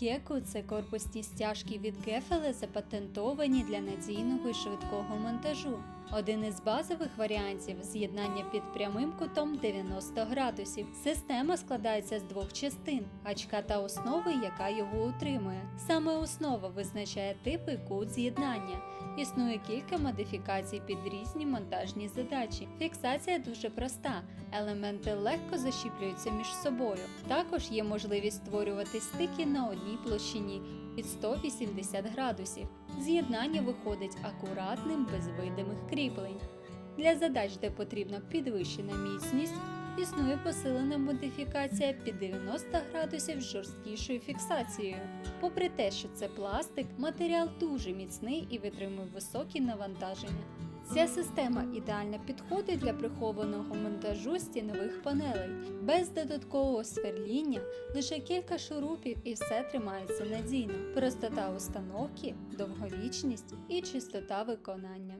Кеку це корпусні стяжки від Гефеле запатентовані для надійного і швидкого монтажу. Один із базових варіантів з'єднання під прямим кутом 90 градусів. Система складається з двох частин гачка та основи, яка його утримує. Саме основа визначає тип і кут з'єднання. Існує кілька модифікацій під різні монтажні задачі. Фіксація дуже проста. Елементи легко защіплюються між собою. Також є можливість створювати стики на одній площині під 180 градусів. З'єднання виходить акуратним без видимих кріплень. Для задач, де потрібна підвищена міцність, існує посилена модифікація під 90 градусів з жорсткішою фіксацією. Попри те, що це пластик, матеріал дуже міцний і витримує високі навантаження. Ця система ідеально підходить для прихованого монтажу стінових панелей. Без додаткового сверління лише кілька шурупів і все тримається надійно. Простота установки, довговічність і чистота виконання.